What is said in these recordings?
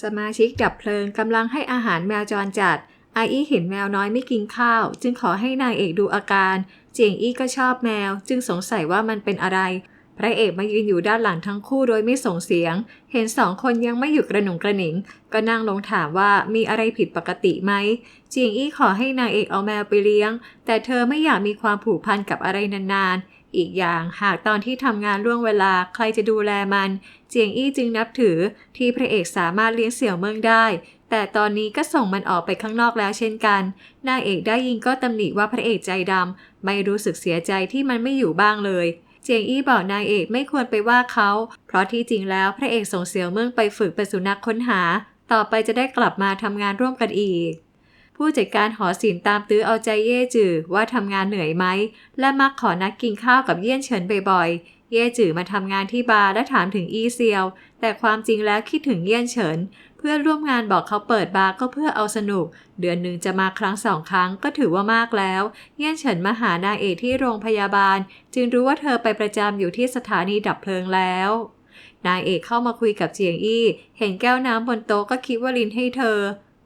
สมาชิกดับเพลิงกำลังให้อาหารแมวจรจัดอาอี้เห็นแมวน้อยไม่กินข้าว จึงขอให้นางเอกดูอาการ เจียงอี้ก็ชอบแมว จึงสงสัยว่ามันเป็นอะไร พระเอกมายืนอยู่ด้านหลังทั้งคู่โดยไม่ส่งเสียง เห็นสองคนยังไม่หยุดกระหนุ่งกระหนิง ก็นั่งลงถามว่ามีอะไรผิดปกติไหม เจียงอี้ขอให้นางเอกเอาแมวไปเลี้ยง แต่เธอไม่อยากมีความผูกพันกับอะไรนานๆ อีกอย่างหากตอนที่ทำงานล่วงเวลาใครจะดูแลมัน เจียงอี้จึงนับถือที่พระเอกสามารถเลี้ยงเสี่ยวเมืองได้ แต่ตอนนี้ก็ส่งมันออกไปข้างนอกแล้วเช่นกัน นางเอกได้ยินก็ตำหนิว่าพระเอกใจดำไม่รู้สึกเสียใจที่มันไม่อยู่บ้างเลยเจียงอี้บอกนางเอกไม่ควรไปว่าเขา เพราะที่จริงแล้วพระเอกส่งเสี่ยวเมืองไปฝึกเป็นสุนัขค้นหา ต่อไปจะได้กลับมาทำงานร่วมกันอีก ผู้จัดการหอศิลป์ตามตื้อเอาใจเย่จือว่าทำงานเหนื่อยไหม และมักขอนัดกินข้าวกับเยี่ยนเฉินบ่อยๆ เย่จือมาทำงานที่บาร์และถามถึงอีเซียว แต่ความจริงแล้วคิดถึงเยี่ยนเฉิน เพื่อนร่วมงานบอกเขาเปิดบาร์ก็เพื่อเอาสนุก เดือนหนึ่งจะมาครั้งสองครั้งก็ถือว่ามากแล้ว เยี่ยนเฉินมาหานางเอกที่โรงพยาบาล จึงรู้ว่าเธอไปประจำอยู่ที่สถานีดับเพลิงแล้วนางเอกเข้ามาคุยกับเจียงอี้ เห็นแก้วน้ำบนโต๊ะก็คิดว่าลินให้เธอ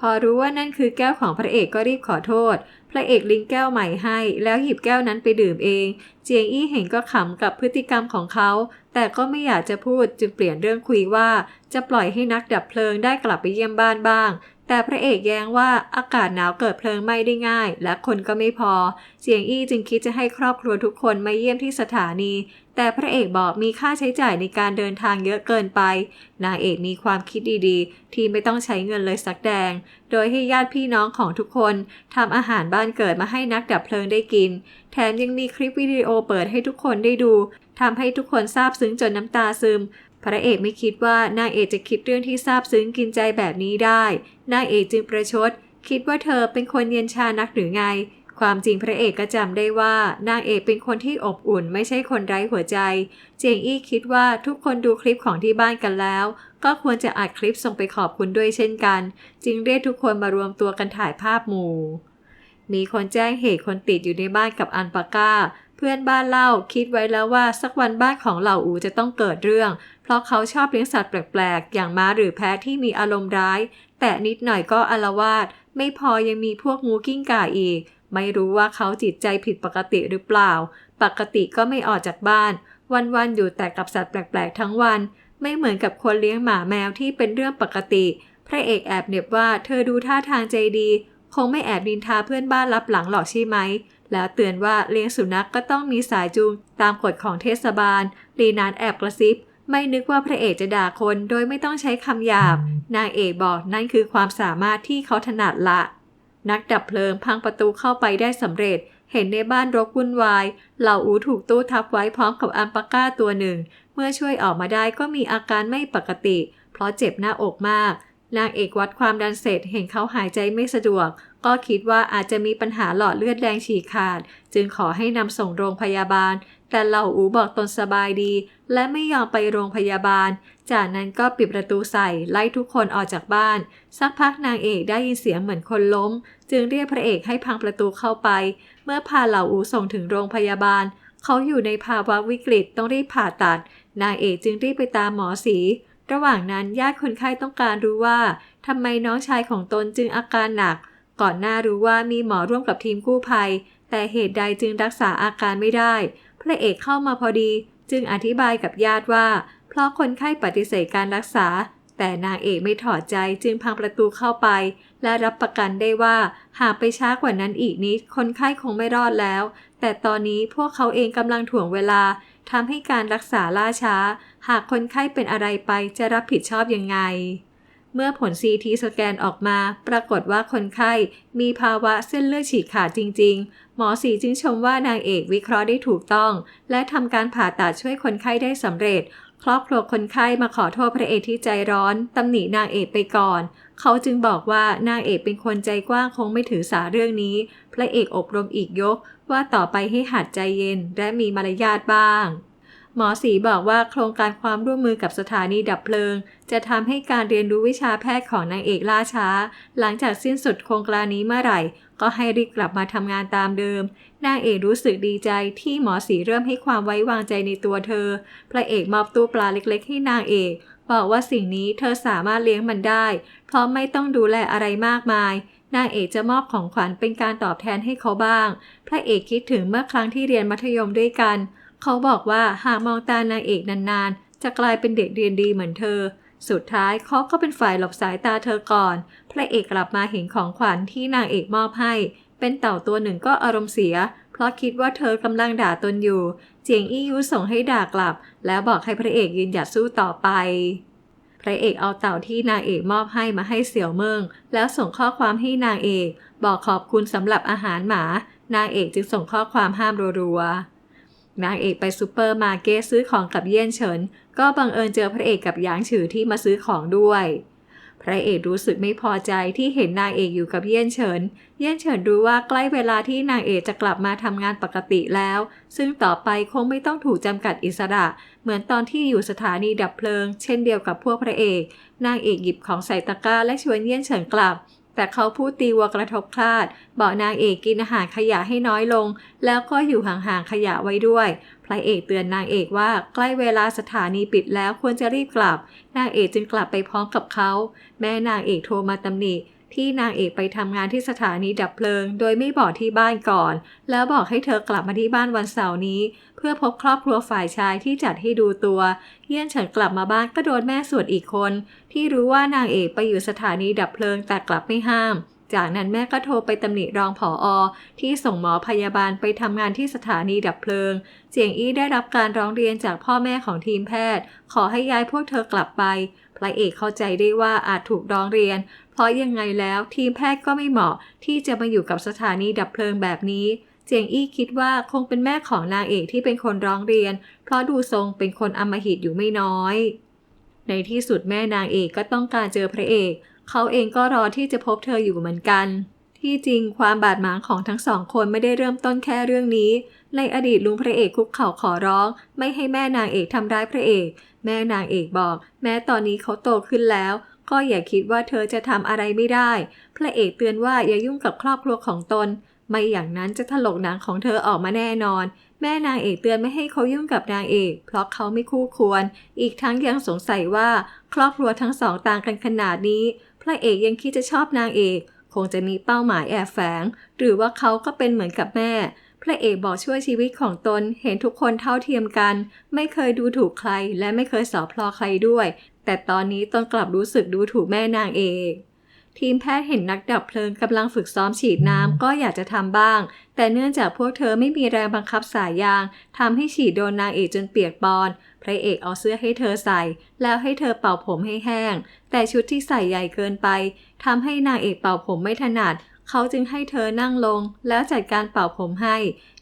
พอรู้ว่านั่นคือแก้วของพระเอกก็รีบขอโทษ พระเอกลิงแก้วใหม่ให้ แล้วหยิบแก้วนั้นไปดื่มเอง เจียงอี้เห็นก็ขำกับพฤติกรรมของเขา แต่ก็ไม่อยากจะพูดจึงเปลี่ยนเรื่องคุยว่า จะปล่อยให้นักดับเพลิงได้กลับไปเยี่ยมบ้านบ้าง แต่พระเอกแย้งว่าอากาศหนาวเกิดเพลิงไหม้ได้ง่าย และคนก็ไม่พอเจียงอี้จึงคิดจะให้ครอบครัวทุกคนมาเยี่ยมที่สถานี แต่พระเอกบอกมีค่าใช้จ่ายในการเดินทางเยอะเกินไป นางเอกมีความคิดดีๆ ที่ไม่ต้องใช้เงินเลยสักแดง โดยให้ญาติพี่น้องของทุกคนทำอาหารบ้านเกิดมาให้นักดับเพลิงได้กิน แถมยังมีคลิปวิดีโอเปิดให้ทุกคนได้ดูทำให้ทุกคนซาบซึ้งจนน้ำตาซึม พระเอกไม่คิดว่านางเอกจะคิดเรื่องที่ซาบซึ้งกินใจแบบนี้ได้ นางเอกจึงประชด คิดว่าเธอเป็นคนเย็นชานักหรือไง ความจริงพระเอกก็จำได้ว่านางเอกเป็นคนที่อบอุ่นไม่ใช่คนไร้หัวใจ เจียงอี้คิดว่าทุกคนดูคลิปของที่บ้านกันแล้ว ก็ควรจะอัดคลิปส่งไปขอบคุณด้วยเช่นกัน จึงเรียกทุกคนมารวมตัวกันถ่ายภาพหมู่มีคนแจ้งเหตุคนติดอยู่ในบ้านกับอันปาก้า พื่อนบ้านเล่าคิดไว้แล้วว่าสักวันบ้านของเหล่าอูจะต้องเกิดเรื่อง เพราะเขาชอบเลี้ยงสัตว์แปลกๆ อย่างม้าหรือแพะที่มีอารมณ์ร้าย แต่นิดหน่อยก็อาวาสไม่พอยังมีพวกงูกิ้งก่าอีก ไม่รู้ว่าเขาจิตใจผิดปกติหรือเปล่า ปกติก็ไม่ออกจากบ้าน วันๆอยู่แต่กับสัตว์แปลกๆ ทั้งวัน ไม่เหมือนกับคนเลี้ยงหมาแมวที่เป็นเรื่องปกติ พระเอกแอบเน็บว่าเธอดูท่าทางใจดี คงไม่แอบดินทาเพื่อนบ้านรับหลังหรอกใช่ไหม แล้วเตือนว่าเลี้ยงสุนัขกก็ต้องมีสายจูงตามกฎของเทศบาล ลีนานแอบกระซิบ ไม่นึกว่าพระเอกจะด่าคนโดยไม่ต้องใช้คำหยาบ นางเอกบอกนั่นคือความสามารถที่เขาถนัดละ นักดับเพลิงพังประตูเข้าไปได้สำเร็จ เห็นในบ้านรกวุ่นวาย เหล่าอูถูกตู้ทับไว้พร้อมกับอัมปาก้าตัวหนึ่ง เมื่อช่วยออกมาได้ก็มีอาการไม่ปกติ เพราะเจ็บหน้าอกมากนางเอกวัดความดันเสร็จเห็นเขาหายใจไม่สะดวก ก็คิดว่าอาจจะมีปัญหาหลอดเลือดแดงฉีกขาด จึงขอให้นำส่งโรงพยาบาล แต่เหล่าอูบอกตนสบายดี และไม่ยอมไปโรงพยาบาล จากนั้นก็ปิดประตูใส่ไล่ทุกคนออกจากบ้าน สักพักนางเอกได้ยินเสียงเหมือนคนล้ม จึงเรียกพระเอกให้พังประตูเข้าไป เมื่อพาเหล่าอูส่งถึงโรงพยาบาล เขาอยู่ในภาวะวิกฤตต้องรีบผ่าตัด นางเอกจึงรีบไปตามหมอสีระหว่างนั้นญาติคนไข้ต้องการรู้ว่าทำไมน้องชายของตนจึงอาการหนัก ก่อนหน้ารู้ว่ามีหมอร่วมกับทีมกู้ภัย แต่เหตุใดจึงรักษาอาการไม่ได้ พระเอกเข้ามาพอดี จึงอธิบายกับญาติว่า เพราะคนไข้ปฏิเสธการรักษา แต่นางเอกไม่ถอดใจจึงพังประตูเข้าไป และรับประกันได้ว่า หากไปช้ากว่านั้นอีกนิด คนไข้คงไม่รอดแล้ว แต่ตอนนี้พวกเขาเองกำลังถ่วงเวลาทำให้การรักษาล่าช้า หากคนไข้เป็นอะไรไปจะรับผิดชอบยังไง เมื่อผล CT สแกนออกมา ปรากฏว่าคนไข้มีภาวะเส้นเลือดฉีกขาดจริง ๆ หมอสีจึงชมว่านางเอกวิเคราะห์ได้ถูกต้อง และทำการผ่าตัดช่วยคนไข้ได้สำเร็จ ครอบครัวคนไข้มาขอโทษพระเอกที่ใจร้อนตำหนินางเอกไปก่อน เขาจึงบอกว่านางเอกเป็นคนใจกว้างคงไม่ถือสาเรื่องนี้ พระเอกอบรมอีกยกว่าต่อไปให้หัดใจเย็นและมีมารยาทบ้าง หมอสีบอกว่าโครงการความร่วมมือกับสถานีดับเพลิง จะทำให้การเรียนรู้วิชาแพทย์ของนางเอกล่าช้า หลังจากสิ้นสุดโครงการนี้เมื่อไหร่ ก็ให้รีบกลับมาทำงานตามเดิม นางเอกรู้สึกดีใจที่หมอสีเริ่มให้ความไว้วางใจในตัวเธอ พระเอกมอบตู้ปลาเล็กๆ ให้นางเอกบอกว่าสิ่งนี้เธอสามารถเลี้ยงมันได้ เพราะไม่ต้องดูแลอะไรมากมาย นางเอกจะมอบของขวัญเป็นการตอบแทนให้เขาบ้าง พระเอกคิดถึงเมื่อครั้งที่เรียนมัธยมด้วยกัน เขาบอกว่าหากมองตานางเอกนานๆ จะกลายเป็นเด็กเรียนดีเหมือนเธอ สุดท้ายเขาก็เป็นฝ่ายหลบสายตาเธอก่อน พระเอกกลับมาเห็นของขวัญที่นางเอกมอบให้ เป็นเต่าตัวหนึ่งก็อารมณ์เสีย เพราะคิดว่าเธอกำลังด่าตนอยู่ เจียงอี้ยูส่งให้ด่ากลับ แล้วบอกให้พระเอกยืนหยัดสู้ต่อไปพระเอกเอาเต่าที่นางเอกมอบให้มาให้เสี่ยวเมิงแล้วส่งข้อความให้นางเอก บอกขอบคุณสำหรับอาหารหมา นางเอกจึงส่งข้อความห้ามรัวๆ นางเอกไปซูเปอร์มาร์เก็ตซื้อของกับเยี่ยนเฉิน ก็บังเอิญเจอพระเอกกับหยางฉือที่มาซื้อของด้วย พระเอกรู้สึกไม่พอใจที่เห็นนางเอกอยู่กับเยี่ยนเฉิน เยี่ยนเฉินรู้ว่าใกล้เวลาที่นางเอกจะกลับมาทำงานปกติแล้ว ซึ่งต่อไปคงไม่ต้องถูกจำกัดอิสระ เหมือนตอนที่อยู่สถานีดับเพลิง เช่นเดียวกับพวกพระเอก นางเอกหยิบของใส่ตะกร้าและชวนเยี่ยนเฉินกลับ แต่เขาพูดตีวัวกระทบคลาด บอกนางเอกกินอาหารขยะให้น้อยลง แล้วก็อยู่ห่างๆขยะไว้ด้วยพระเอกเตือนนางเอกว่าใกล้เวลาสถานีปิดแล้วควรจะรีบกลับ นางเอกจึงกลับไปพร้อมกับเขา แม่นางเอกโทรมาตำหนิ ที่นางเอกไปทำงานที่สถานีดับเพลิง โดยไม่บอกที่บ้านก่อน แล้วบอกให้เธอกลับมาที่บ้านวันเสาร์นี้ เพื่อพบครอบครัวฝ่ายชายที่จัดให้ดูตัว เยี่ยนเฉินกลับมาบ้านก็โดนแม่สวดอีกคน ที่รู้ว่านางเอกไปอยู่สถานีดับเพลิงแต่กลับไม่ห้ามจากนั้นแม่ก็โทรไปตำหนิรองผออที่ส่งหมอพยาบาลไปทำงานที่สถานีดับเพลิง เจียงอี้ได้รับการร้องเรียนจากพ่อแม่ของทีมแพทย์ ขอให้ย้ายพวกเธอกลับไป พระเอกเข้าใจได้ว่าอาจถูกร้องเรียน เพราะยังไงแล้วทีมแพทย์ก็ไม่เหมาะที่จะมาอยู่กับสถานีดับเพลิงแบบนี้ เจียงอี้คิดว่าคงเป็นแม่ของนางเอกที่เป็นคนร้องเรียน เพราะดูทรงเป็นคนอำมหิตอยู่ไม่น้อย ในที่สุดแม่นางเอกก็ต้องการเจอพระเอก เขาเองก็รอที่จะพบเธออยู่เหมือนกันที่จริงความบาดหมางของทั้งสองคนไม่ได้เริ่มต้นแค่เรื่องนี้ ในอดีตลุงพระเอกคุกเข่าขอร้อง ไม่ให้แม่นางเอกทำร้ายพระเอก แม่นางเอกบอก แม้ตอนนี้เขาโตขึ้นแล้ว ก็อย่าคิดว่าเธอจะทำอะไรไม่ได้ พระเอกเตือนว่าอย่ายุ่งกับครอบครัวของตน ไม่อย่างนั้นจะถลกหนังของเธอออกมาแน่นอน แม่นางเอกเตือนไม่ให้เขายุ่งกับนางเอก เพราะเขาไม่คู่ควร อีกทั้งยังสงสัยว่าครอบครัวทั้งสองต่างกันขนาดนี้ พระเอกยังคิดจะชอบนางเอก คงจะมีเป้าหมายแอบแฝง หรือว่าเขาก็เป็นเหมือนกับแม่ พระเอกบอกช่วยชีวิตของตนเห็นทุกคนเท่าเทียมกัน ไม่เคยดูถูกใครและไม่เคยสอพลอใครด้วย แต่ตอนนี้ตนกลับรู้สึกดูถูกแม่นางเอกทีมแพทย์เห็นนักดับเพลิงกำลังฝึกซ้อมฉีดน้ำก็อยากจะทำบ้าง แต่เนื่องจากพวกเธอไม่มีแรงบังคับสายยางทำให้ฉีดโดนนางเอกจนเปียกปอน พระเอกเอาเสื้อให้เธอใส่ แล้วให้เธอเป่าผมให้แห้ง แต่ชุดที่ใส่ใหญ่เกินไปทำให้นางเอกเป่าผมไม่ถนัด เขาจึงให้เธอนั่งลง แล้วจัดการเป่าผมให้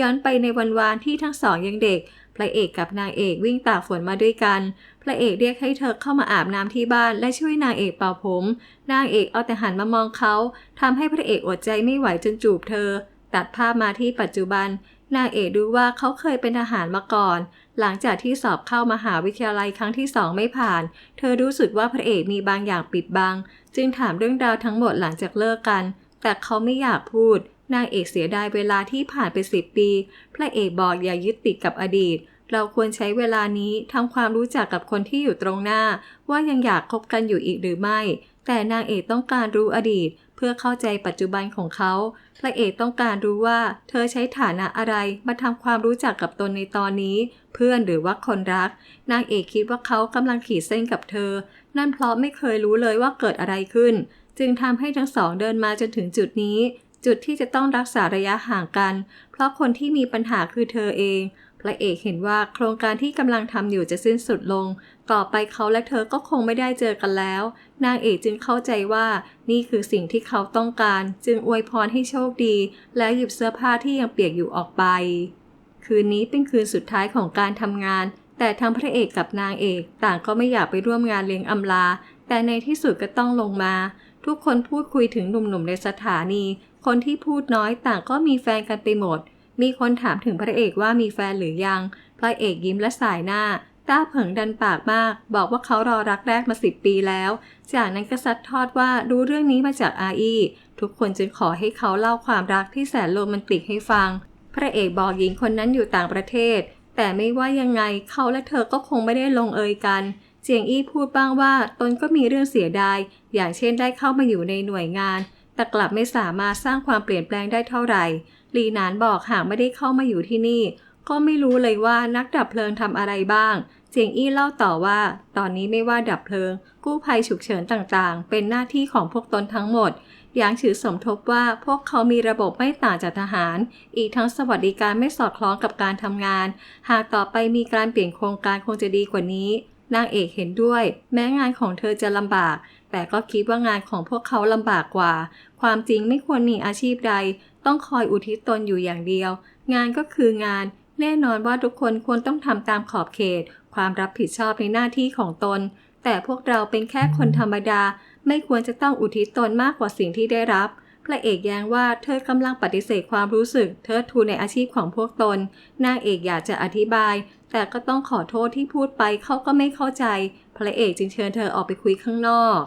ย้อนไปในวันวานที่ทั้งสองยังเด็ก พระเอกกับนางเอกวิ่งตากฝนมาด้วยกัน พระเอกเรียกให้เธอเข้ามาอาบน้ำที่บ้านและช่วยนางเอกเป่าผม นางเอกเอาแต่หันมามองเขาทำให้พระเอกอดใจไม่ไหวจนจูบเธอ ตัดภาพมาที่ปัจจุบัน นางเอกรู้ว่าเขาเคยเป็นทหารมาก่อน หลังจากที่สอบเข้ามหาวิทยาลัยครั้งที่สองไม่ผ่าน เธอรู้สึกว่าพระเอกมีบางอย่างปิดบัง จึงถามเรื่องราวทั้งหมดหลังจากเลิกกัน แต่เขาไม่อยากพูด นางเอกเสียดายเวลาที่ผ่านไปสิบปี พระเอกบอกอย่ายึดติดกับอดีต เราควรใช้เวลานี้ทำความรู้จักกับคนที่อยู่ตรงหน้า ว่ายังอยากคบกันอยู่อีกหรือไม่ แต่นางเอกต้องการรู้อดีต เพื่อเข้าใจปัจจุบันของเขา พระเอกต้องการรู้ว่า เธอใช้ฐานะอะไรมาทำความรู้จักกับตนในตอนนี้ เพื่อนหรือว่าคนรัก นางเอกคิดว่าเขากำลังขีดเส้นกับเธอ นั่นเพราะไม่เคยรู้เลยว่าเกิดอะไรขึ้น จึงทำให้ทั้งสองเดินมาจนถึงจุดนี้ จุดที่จะต้องรักษาระยะห่างกัน เพราะคนที่มีปัญหาคือเธอเองพระเอกเห็นว่าโครงการที่กำลังทำอยู่จะสิ้นสุดลง ต่อไปเขาและเธอก็คงไม่ได้เจอกันแล้ว นางเอกจึงเข้าใจว่านี่คือสิ่งที่เขาต้องการ จึงอวยพรให้โชคดี แล้วหยิบเสื้อผ้าที่ยังเปียกอยู่ออกไป คืนนี้เป็นคืนสุดท้ายของการทำงาน แต่ทั้งพระเอกกับนางเอก ต่างก็ไม่อยากไปร่วมงานเลี้ยงอำลา แต่ในที่สุดก็ต้องลงมา ทุกคนพูดคุยถึงหนุ่มๆในสถานี คนที่พูดน้อยต่างก็มีแฟนกันไปหมด มีคนถามถึงพระเอกว่ามีแฟนหรือยัง พระเอกยิ้มและสายหน้า ต้าเผิงดันปากมาก บอกว่าเขารอรักแรกมาสิบปีแล้ว จากนั้นก็ซัดทอดว่ารู้เรื่องนี้มาจากอาอีทุกคนจึงขอให้เขาเล่าความรักที่แสนโรแมนติกให้ฟัง พระเอกบอกหญิงคนนั้นอยู่ต่างประเทศ แต่ไม่ว่ายังไงเขาและเธอก็คงไม่ได้ลงเอยกัน เจียงอี้พูดบ้างว่าตนก็มีเรื่องเสียดาย อย่างเช่นได้เข้ามาอยู่ในหน่วยงาน แต่กลับไม่สามารถสร้างความเปลี่ยนแปลงได้เท่าไหร่ลีนานบอกหากไม่ได้เข้ามาอยู่ที่นี่ ก็ไม่รู้เลยว่านักดับเพลิงทำอะไรบ้าง เจียงอี้เล่าต่อว่า ตอนนี้ไม่ว่าดับเพลิง กู้ภัยฉุกเฉินต่างๆ เป็นหน้าที่ของพวกตนทั้งหมดอย่างถือสมทบว่าพวกเขามีระบบไม่ต่างจากทหาร อีกทั้งสวัสดิการไม่สอดคล้องกับการทำงาน หากต่อไปมีการเปลี่ยนโครงการคงจะดีกว่านี้ นางเอกเห็นด้วย แม้งานของเธอจะลำบาก แต่ก็คิดว่างานของพวกเขาลำบากกว่า ความจริงไม่ควรมีอาชีพใด ต้องคอยอุทิศตนอยู่อย่างเดียว งานก็คืองาน แน่นอนว่าทุกคนควรต้องทำตามขอบเขต ความรับผิดชอบในหน้าที่ของตน แต่พวกเราเป็นแค่คนธรรมดา ไม่ควรจะต้องอุทิศตนมากกว่าสิ่งที่ได้รับพระเอกแย้งว่าเธอกำลังปฏิเสธความรู้สึกเทิดทูนในอาชีพของพวกตน นางเอกอยากจะอธิบาย แต่ก็ต้องขอโทษที่พูดไปเขาก็ไม่เข้าใจ พระเอกจึงเชิญเธอออกไปคุยข้างนอก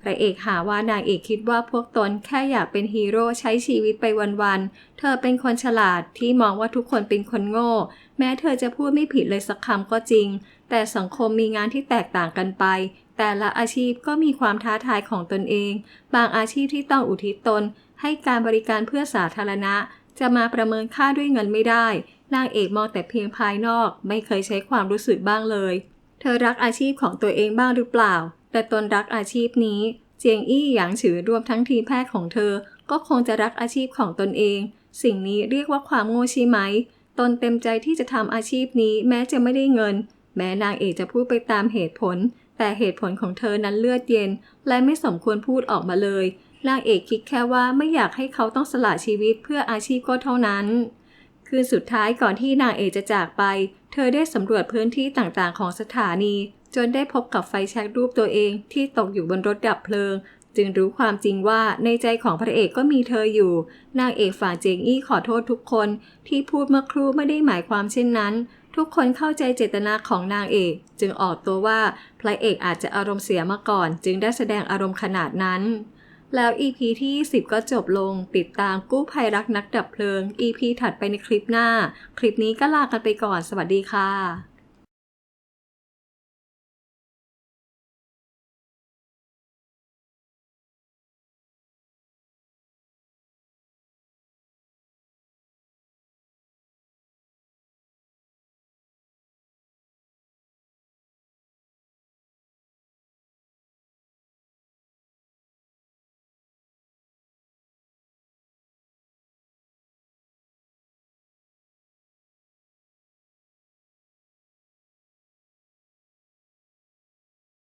พระเอกหาว่านางเอกคิดว่าพวกตนแค่อยากเป็นฮีโร่ใช้ชีวิตไปวันๆ เธอเป็นคนฉลาดที่มองว่าทุกคนเป็นคนโง่ แม้เธอจะพูดไม่ผิดเลยสักคำก็จริง แต่สังคมมีงานที่แตกต่างกันไป แต่ละอาชีพก็มีความท้าทายของตนเอง บางอาชีพที่ต้องอุทิศตน ให้การบริการเพื่อสาธารณะ จะมาประเมินค่าด้วยเงินไม่ได้ นางเอกมองแต่เพียงภายนอกไม่เคยใช้ความรู้สึกบ้างเลย เธอรักอาชีพของตัวเองบ้างหรือเปล่า แต่ตนรักอาชีพนี้ เจียงอี้หยางฉือรวมทั้งทีมแพทย์ของเธอ ก็คงจะรักอาชีพของตนเอง สิ่งนี้เรียกว่าความโง่ใช่ไหม ตนเต็มใจที่จะทำอาชีพนี้แม้จะไม่ได้เงิน แม้นางเอกจะพูดไปตามเหตุผล แต่เหตุผลของเธอนั้นเลือดเย็น และไม่สมควรพูดออกมาเลยนางเอกคิดแค่ว่าไม่อยากให้เขาต้องสละชีวิตเพื่ออาชีพก็เท่านั้น คืนสุดท้ายก่อนที่นางเอกจะจากไป เธอได้สำรวจพื้นที่ต่างๆ ของสถานี จนได้พบกับไฟแช็กรูปตัวเองที่ตกอยู่บนรถดับเพลิง จึงรู้ความจริงว่าในใจของพระเอกก็มีเธออยู่ นางเอกฝ่าเจงอี้ขอโทษทุกคน ที่พูดเมื่อครู่ไม่ได้หมายความเช่นนั้น ทุกคนเข้าใจเจตนาของนางเอก จึงออกตัวว่าพระเอกอาจจะอารมณ์เสียมาก่อน จึงได้แสดงอารมณ์ขนาดนั้น แล้ว EP ที่ 10 ก็จบลง ติดตามกู้ภัยรักนักดับเพลิง EP ถัดไปในคลิปหน้า คลิปนี้ก็ลากันไปก่อน สวัสดีค่ะ